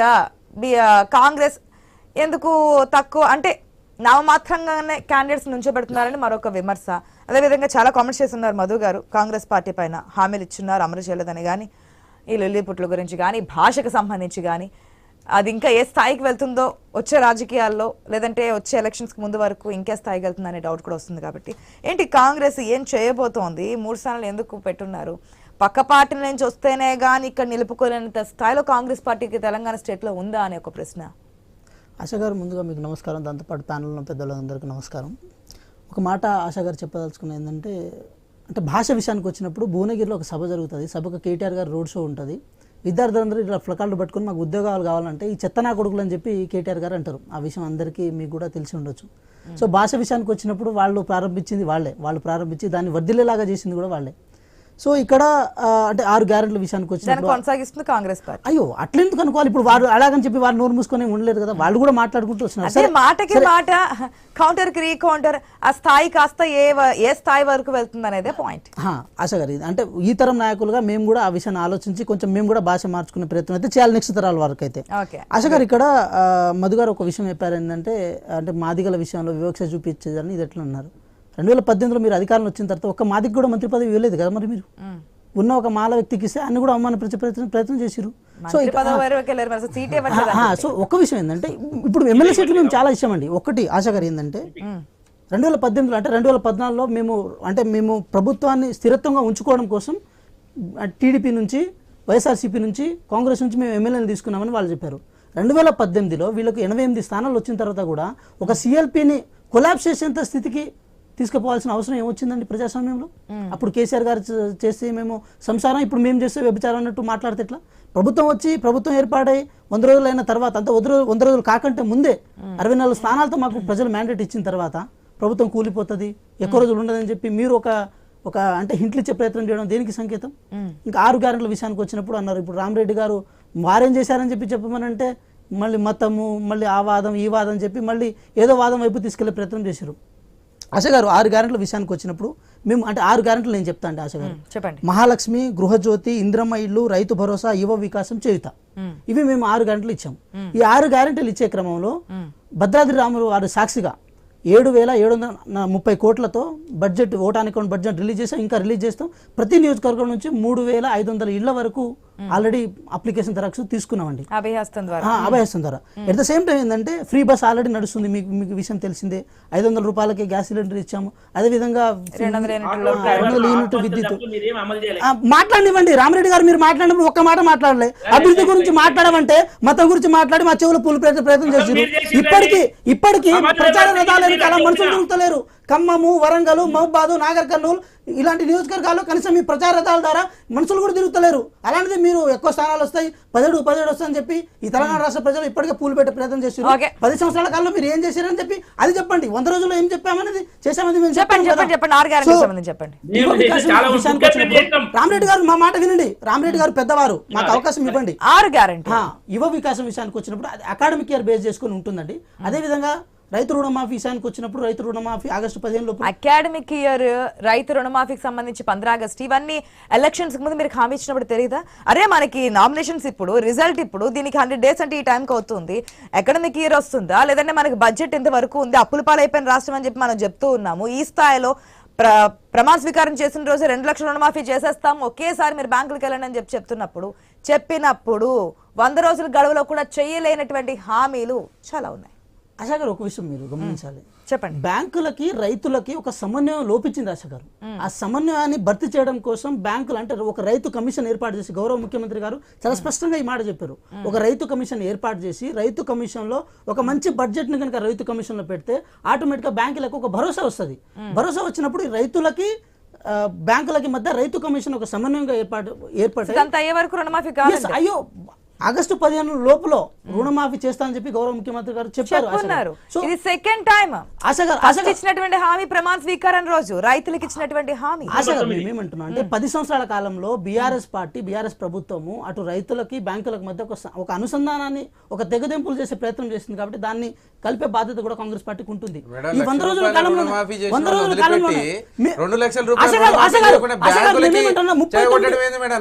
చోట కాంగ్రెస్ ఎందుకు తక్కువ? అంటే నామమాత్రంగానే క్యాండిడేట్స్ నుంచోబెడుతున్నారని మరొక విమర్శ. అదేవిధంగా చాలా కామెంట్స్ చేస్తున్నారు మధు గారు. కాంగ్రెస్ పార్టీ పైన హామీలు ఇచ్చున్నారు అమలు చేయలేదని కానీ ఈ లొల్లిపుట్ల గురించి కానీ భాషకు సంబంధించి కానీ అది ఇంకా ఏ స్థాయికి వెళ్తుందో వచ్చే రాజకీయాల్లో లేదంటే వచ్చే ఎలక్షన్స్కి ముందు వరకు ఇంకే స్థాయికి వెళ్తుందనే డౌట్ కూడా వస్తుంది కాబట్టి. ఏంటి కాంగ్రెస్ ఏం చేయబోతోంది? మూడు స్థానాలు ఎందుకు పెట్టున్నారు? పక్క పార్టీ నుంచి వస్తేనే కానీ ఇక్కడ నిలుపుకోలేనంత స్థాయిలో కాంగ్రెస్ పార్టీకి తెలంగాణ స్టేట్లో ఉందా అనే ఒక ప్రశ్న. ఆశగారు ముందుగా మీకు నమస్కారం. దాంతోపాటు ప్యానల్లో పెద్దలందరికీ నమస్కారం. ఒక మాట ఆశా గారు చెప్పదలుచుకున్నది ఏంటంటే అంటే భాష విషయానికి వచ్చినప్పుడు భువనగిరిలో ఒక సభ జరుగుతుంది. సభకు కేటీఆర్ గారు రోడ్ షో ఉంటుంది. విద్యార్థులందరూ ఇట్లా ఫ్లకార్డులు పట్టుకొని మాకు ఉద్యోగాలు కావాలంటే ఈ చెత్తనా కొడుకులు అని చెప్పి కేటీఆర్ గారు అంటారు. ఆ విషయం అందరికీ మీకు కూడా తెలిసి ఉండొచ్చు. సో భాష విషయానికి వచ్చినప్పుడు వాళ్ళు ప్రారంభించింది వాళ్ళే. వాళ్ళు ప్రారంభించి దాన్ని వర్ధిల్లేలాగా చేసింది కూడా వాళ్ళే. సో ఇక్కడ అంటే ఆరు గ్యారెంట్ల విషయానికి వచ్చినప్పుడు కొనసాగిస్తుంది కాంగ్రెస్ పార్టీ. అయ్యో అట్లెందుకు అనుకోవాలి? ఇప్పుడు వారు అలాగని చెప్పి వారు నోరు మూసుకొని ఉండలేరు కదా వాళ్ళు కూడా మాట్లాడుకుంటూ వస్తున్నారు మాటకి మాట కౌంటర్కి కౌంటర్ ఆ స్థాయి కాస్త ఏ ఏ స్థాయి వరకు వెళ్తుంది అనేదే పాయింట్ ఆశ గారు ఇది. అంటే ఈ తరం నాయకులుగా మేము కూడా ఆ విషయాన్ని ఆలోచించి కొంచెం మేము కూడా భాష మార్చుకునే ప్రయత్నం అయితే చేయాలి నెక్స్ట్ తరాల వరకు అయితే. ఆశ గారు ఇక్కడ ఆ, మధు గారు ఒక విషయం చెప్పారు ఏంటంటే అంటే మాదిగల విషయంలో వివక్ష చూపించేదని ఇది ఎట్లా అన్నారు? రెండు వేల పద్దెనిమిదిలో మీరు అధికారంలో వచ్చిన తర్వాత ఒక్క మాదికి కూడా మంత్రి పదవి ఇవ్వలేదు కదా మరి మీరు? ఉన్న ఒక మాల వ్యక్తికి ఇస్తే అన్ని కూడా అవమానపరిచే ప్రయత్నం ప్రయత్నం చేసిరు సో సో ఒక్క విషయం ఏంటంటే ఇప్పుడు ఎమ్మెల్యే సీట్లు మేము చాలా ఇష్టమండి ఒకటి ఆశ గారు ఏంటంటే రెండు వేల పద్దెనిమిదిలో అంటే రెండు వేల పద్నాలుగులో మేము అంటే మేము ప్రభుత్వాన్ని స్థిరత్వంగా ఉంచుకోవడం కోసం టీడీపీ నుంచి వైఎస్ఆర్సీపీ నుంచి కాంగ్రెస్ నుంచి మేము ఎమ్మెల్యేలు తీసుకున్నామని వాళ్ళు చెప్పారు. రెండు వేల పద్దెనిమిదిలో వీళ్ళకి ఎనభై ఎనిమిది స్థానాలు వచ్చిన తర్వాత కూడా ఒక సిఎల్పిని కొలాబ్స్ చేసేంత స్థితికి తీసుకుపోవాల్సిన అవసరం ఏమొచ్చిందండి ప్రజాస్వామ్యంలో? అప్పుడు కేసీఆర్ గారు చేస్తే మేము సంసారం ఇప్పుడు మేము చేస్తే వ్యభిచారం అన్నట్టు మాట్లాడితే ఎట్లా? ప్రభుత్వం వచ్చి ప్రభుత్వం ఏర్పాటై వంద రోజులు అయిన తర్వాత అంత వంద రోజులు వంద రోజులు కాకంటే ముందే అరవై నాలుగు స్థానాలతో మాకు ప్రజలు మ్యాండేట్ ఇచ్చిన తర్వాత ప్రభుత్వం కూలిపోతుంది ఎక్కువ రోజులు ఉండదని చెప్పి మీరు ఒక ఒక అంటే హింట్లు ఇచ్చే ప్రయత్నం చేయడం దేనికి సంకేతం? ఇంకా ఆరు గ్యారెంట్ల విషయానికి వచ్చినప్పుడు అన్నారు ఇప్పుడు రామరెడ్డి గారు వారేం చేశారని చెప్పి చెప్పమనంటే మళ్ళీ మతము మళ్ళీ ఆ వాదం ఈ వాదం చెప్పి మళ్ళీ ఏదో వాదం వైపు తీసుకెళ్ళే ప్రయత్నం చేశారు. ఆశ గారు ఆరు గ్యారెంట్ల విషయానికి వచ్చినప్పుడు మేము అంటే ఆరు గ్యారెంట్లు నేను చెప్తా అండి ఆశ గారు. చెప్పండి. మహాలక్ష్మి గృహజ్యోతి ఇంద్రమ్మ ఇల్లు రైతు భరోసా యువ వికాసం చేయుత. ఇవి మేము ఆరు గంటలు ఇచ్చాం. ఈ ఆరు గ్యారెంటీలు ఇచ్చే క్రమంలో భద్రాద్రి రాములు వారు సాక్షిగా ఏడు వేల ఏడు వందల ముప్పై కోట్లతో budget vote on account budget release చేస్తాం ఇంకా రిలీజ్ చేస్తాం. ప్రతి నియోజకవర్గం నుంచి మూడు వేల ఐదు వందల ఇళ్ళ వరకు ఆల్రెడీ అప్లికేషన్ దరఖాస్తు తీసుకున్నామండి. అభయహస్తం ద్వారా. అభయహస్తం ద్వారా. ఎట్ ద సేమ్ టైం ఏంటంటే ఫ్రీ బస్ ఆల్రెడీ నడుస్తుంది. మీకు మీకు విషయం తెలిసిందే. ఐదు వందల రూపాయలకి గ్యాస్ సిలిండర్ ఇచ్చాము. అదేవిధంగా యూనిట్ విద్యుత్. మాట్లాడనివ్వండి. రామరెడ్డి గారు మీరు మాట్లాడినప్పుడు ఒక్క మాట మాట్లాడలే. అభివృద్ధి గురించి మాట్లాడమంటే మతం గురించి మాట్లాడి మా చెవులు పూలు ప్రయత్నం చేసింది ఇప్పటికీ ఇప్పటికీ ప్రచార రథాలు వెనకాల మనుషులు. తిరుగుతలేరు. ఖమ్మము వరంగల్ మహబాదు నాగర్ కర్నూలు ఇలాంటి నియోజకవర్గాల్లో కనీసం మీ ప్రచార రథాల ద్వారా మనుషులు కూడా తిరుగుతలేరు. అలాంటిది మీరు ఎక్కువ స్థానాలు వస్తాయి. పదిహేడు పదిహేడు వస్తాయని చెప్పి ఈ తెలంగాణ రాష్ట్ర ప్రజలు ఇప్పటికే పూలు పెట్టే ప్రయత్నం చేశారు. ఓకే. పది సంవత్సరాల కాలంలో మీరు ఏం చేశారని చెప్పి అది చెప్పండి. వంద రోజుల్లో ఏం చెప్పామనేది చేశామని మేము చెప్పండి చెప్పాం చెప్పండి. రామరెడ్డి గారు మా మాట వినండి. రామరెడ్డి గారు పెద్దవారు. మాకు అవకాశం ఇవ్వండి. ఆరు గ్యారెంటీ. ఆ, యువ వికాసం విషయానికి వచ్చినప్పుడు అది అకాడమిక్ ఇయర్ బేస్ చేసుకొని ఉంటుందండి. అదేవిధంగా రైతు రుణమాఫీ విషయానికి వచ్చినప్పుడు రైతు రుణమాఫీ ఆగస్టు పదిహేను అకాడమిక్ ఇయర్ రైతు రుణమాఫీకి సంబంధించి పంద్రా ఆగస్ట్. ఇవన్నీ ఎలక్షన్స్ ముందు మీరు హామీ ఇచ్చినప్పుడు తెలియదా అరే మనకి నామినేషన్స్ ఇప్పుడు రిజల్ట్ ఇప్పుడు దీనికి హండ్రెడ్ డేస్ అంటే ఈ టైంకి అవుతుంది. అకాడమిక్ ఇయర్ వస్తుందా? లేదంటే మనకి బడ్జెట్ ఎంత వరకు ఉంది? అప్పుల పాలైపోయిన రాష్ట్రం అని చెప్పి మనం చెప్తూ ఉన్నాము. ఈ స్థాయిలో ప్ర ప్రమాణ స్వీకారం చేసిన రోజు రెండు లక్షల రుణమాఫీ చేసేస్తాం. ఒకేసారి మీరు బ్యాంకులకు వెళ్ళండి అని చెప్పి చెప్తున్నప్పుడు చెప్పినప్పుడు వంద రోజుల గడువులో కూడా చేయలేనటువంటి హామీలు చాలా ఉన్నాయి. ఆశా గారు ఒక విషయం మీరు గమనించాలి. చెప్పండి. బ్యాంకులకి రైతులకి ఒక సమన్వయం లోపించింది ఆశ గారు ఆ సమన్వయాన్ని భర్తీ చేయడం కోసం బ్యాంకులు అంటే ఒక రైతు కమిషన్ ఏర్పాటు చేసి గౌరవ ముఖ్యమంత్రి గారు చాలా స్పష్టంగా ఈ మాట చెప్పారు. ఒక రైతు కమిషన్ ఏర్పాటు చేసి రైతు కమిషన్లో ఒక మంచి బడ్జెట్ని కనుక రైతు కమిషన్లో పెడితే ఆటోమేటిక్గా బ్యాంకులకు ఒక భరోసా వస్తుంది. భరోసా వచ్చినప్పుడు రైతులకి బ్యాంకులకి మధ్య రైతు కమిషన్ ఒక సమన్వయంగా ఏర్పాటు ఏర్పాటు అయ్యే వరకు రుణమాఫీ కాదు అయ్యో ఆగస్టు పదిహేను లోపల రుణమాఫీ చేస్తానని చెప్పి గౌరవ ముఖ్యమంత్రి గారు చెప్పారు ఇది సెకండ్ టైం ఇచ్చినటువంటి హామీ ప్రమాణ స్వీకారం రోజు రైతులకు ఇచ్చినటువంటి హామీ. ఆశగా మేమేమంటున్నాం అంటే పది సంవత్సరాల కాలంలో బీఆర్ఎస్ పార్టీ బీఆర్ఎస్ ప్రభుత్వము అటు రైతులకి బ్యాంకులకు మధ్య ఒక అనుసంధానాన్ని ఒక తెగదెంపులు చేసే ప్రయత్నం చేస్తుంది కాబట్టి దాన్ని కలిపే బాధ్యత కూడా కాంగ్రెస్ పార్టీకి ఉంటుంది. ఈ వంద రోజుల కాలంలో వంద రోజుల రెండు లక్షల రూపాయల?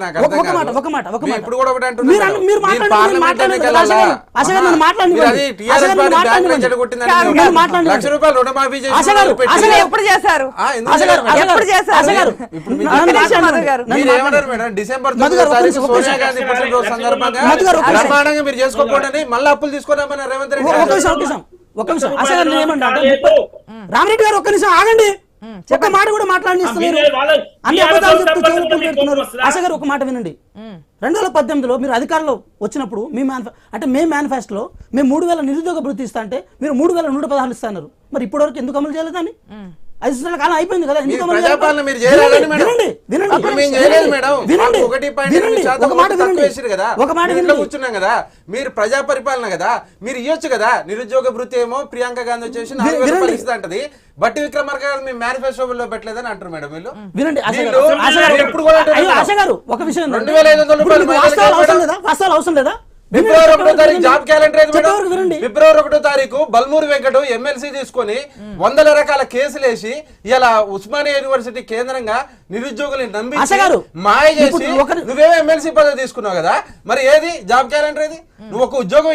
నాకు ఒక- మాట. ఒక మాట ఒక మాట. ఇప్పుడు కూడా ఒకటి అంటున్నారు మీరు ఎప్పుడు చేశారు? చేశారు? డిసెంబర్ సోనియా. గాంధీ పుట్టినరోజు సందర్భంగా మీరు చేసుకోకూడదని మళ్ళీ అప్పులు రేవంత్ రెడ్డి. నిమిషం, నేను ఏమంటా? రామిరెడ్డి గారు ఒక్క నిమిషం ఆగండి. ఒక్క మాట కూడా వాళ్ళ- అన్ని అబద్ధాలు చెప్తూ చెవులు ఆశ గారు ఒక మాట వినండి. రెండు వేల పద్దెనిమిదిలో మీరు అధికారంలో వచ్చినప్పుడు మీ మేనిఫె అంటే మే మేనిఫెస్టోలో మేము మూడు వేల నిరుద్యోగ భృతి ఇస్తా అంటే మీరు మూడు వేల నూట పదహారు ఇస్తున్నారు మరి ఇప్పటివరకు ఎందుకు అమలు చేయలేదని ఐదు సంవత్సరాల కాలం అయిపోయింది కదా ఒక మాట ఒక మాట కూర్చున్నాం కదా. మీరు ప్రజా పరిపాలన కదా. మీరు ఇవ్వచ్చు కదా. నిరుద్యోగ భృతి ఏమో ప్రియాంక గాంధీ వచ్చేసి అంటది. బట్టి విక్రమార్క గారు మీ మేనిఫెస్టోలో పెట్టలేదని అంటారు మేడం వీళ్ళు. వినండి ఎప్పుడు కూడా ఒక విషయం రెండు వేల ఐదు వందల రూపాయలు. లేదా? వాస్తవాలు అవసరం లేదా? ఫిబ్రవరి ఒకటో తారీఖు జాబ్ క్యాలెండర్ ఏది మేడం? ఫిబ్రవరి ఒకటో తారీఖు బల్మూరి వెంకట ఎమ్మెల్సీ తీసుకొని వందల రకాల కేసులు వేసి ఇలా ఉస్మానియా యూనివర్సిటీ కేంద్రంగా నిరుద్యోగుల్ని నమ్మి మాయ చేసి నువ్వేమో ఎమ్మెల్సీ పదవి తీసుకున్నావు కదా మరి ఏది? జాబ్ క్యాలెండర్ ఏది? నువ్వు ఒక ఉద్యోగం?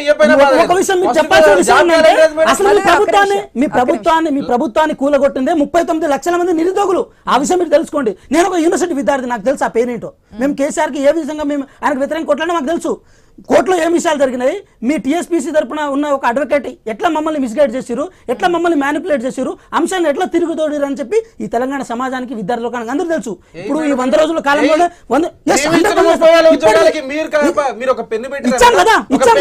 అసలు ఒక్క ప్రభుత్వాన్ని మీ ప్రభుత్వాన్ని మీ ప్రభుత్వాన్ని కూలగొట్టిందే ముప్పై తొమ్మిది లక్షల మంది నిరుద్యోగులు. ఆ విషయం మీరు తెలుసుకోండి. నేను ఒక యూనివర్సిటీ విద్యార్థి నాకు తెలుసు ఆ పేరేంటో. మేము. కేసీఆర్కి ఏ విధంగా మేము ఆయనకు వ్యతిరేకంగా కొట్లాడే మాకు తెలుసు. కోర్టులో ఏ విషయాలు జరిగినాయి? మీ టీఎస్పీసీ తరపున ఉన్న ఒక అడ్వకేట్ ఎట్లా మమ్మల్ని మిస్గైడ్ చేసిరు ఎట్లా మమ్మల్ని మ్యానిపులేట్ చేసిరు అంశాన్ని ఎట్లా తిరుగుతోడిరు అని చెప్పి ఈ తెలంగాణ సమాజానికి విద్యార్థి లోకానికి అందరూ తెలుసు. ఇప్పుడు ఈ వంద రోజుల కాలంలోనే వంద Yes, నియమించిన 100% ముప్పై వేల ఇప్పటికీ- ఉద్యోగాలకి మీరు కనుక- మీరు ఒక పెన్ను పెట్టారా ఇచ్చాం మేడం? కదా, ఇచ్చాం